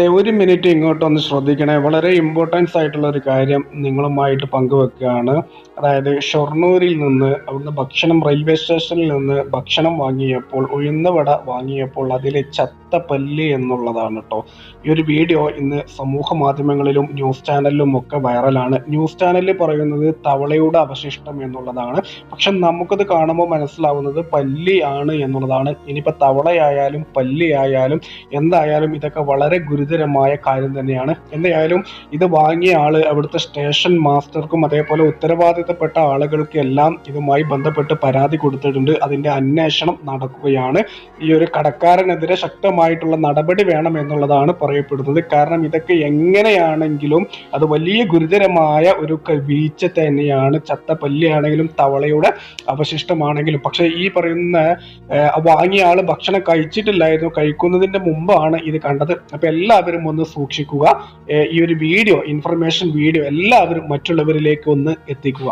ഒരു മിനിറ്റ് ഇങ്ങോട്ടൊന്ന് ശ്രദ്ധിക്കണേ. വളരെ ഇമ്പോർട്ടൻസ് ആയിട്ടുള്ള ഒരു കാര്യം നിങ്ങളുമായിട്ട് പങ്കുവെക്കുകയാണ്. അതായത് ഷൊർണൂരിൽ നിന്ന് അവിടുന്ന് ഭക്ഷണം റെയിൽവേ സ്റ്റേഷനിൽ നിന്ന് ഭക്ഷണം വാങ്ങിയപ്പോൾ ഉഴുന്നവട വാങ്ങിയപ്പോൾ അതിലെ ചത്ത പല്ല് എന്നുള്ളതാണ് കേട്ടോ ഈ ഒരു വീഡിയോ ഇന്ന് സമൂഹ മാധ്യമങ്ങളിലും ന്യൂസ് ചാനലിലും ഒക്കെ വൈറലാണ് ന്യൂസ് ചാനലിൽ പറയുന്നത് തവളയുടെ അവശിഷ്ടം എന്നുള്ളതാണ്. പക്ഷെ നമുക്കത് കാണുമ്പോൾ മനസ്സിലാവുന്നത് പല്ലി ആണ് എന്നുള്ളതാണ്. ഇനിയിപ്പോൾ തവളയായാലും പല്ലി ആയാലും എന്തായാലും ഇതൊക്കെ വളരെ ഗുരുതരമായ കാര്യം തന്നെയാണ്. എന്തായാലും ഇത് വാങ്ങിയ ആൾ അവിടുത്തെ സ്റ്റേഷൻ മാസ്റ്റർക്കും അതേപോലെ ഉത്തരവാദിത്തപ്പെട്ട ആളുകൾക്കും എല്ലാം ഇതുമായി ബന്ധപ്പെട്ട് പരാതി കൊടുത്തിട്ടുണ്ട്. അതിന്റെ അന്വേഷണം നടക്കുകയാണ്. ഈ ഒരു കടക്കാരനെതിരെ ശക്തമായിട്ടുള്ള നടപടി വേണം എന്നുള്ളതാണ് പറയപ്പെടുന്നത്. കാരണം ഇതൊക്കെ എങ്ങനെയാണെങ്കിലും അത് വലിയ ഗുരുതരമായ ഒരു വീഴ്ച തന്നെയാണ്. ചത്ത പല്ലിയാണെങ്കിലും തവളയുടെ അവശിഷ്ടമാണെങ്കിലും. പക്ഷേ ഈ പറയുന്ന വാങ്ങിയ ആൾ ഭക്ഷണം കഴിച്ചിട്ടില്ലായിരുന്നു. കഴിക്കുന്നതിന്റെ മുമ്പാണ് ഇത് കണ്ടത്. അപ്പൊ എല്ലാവരും ഒന്ന് സൂക്ഷിക്കുക. ഈ ഒരു വീഡിയോ ഇൻഫർമേഷൻ വീഡിയോ എല്ലാവരും മറ്റുള്ളവരിലേക്ക് ഒന്ന് എത്തിക്കുക.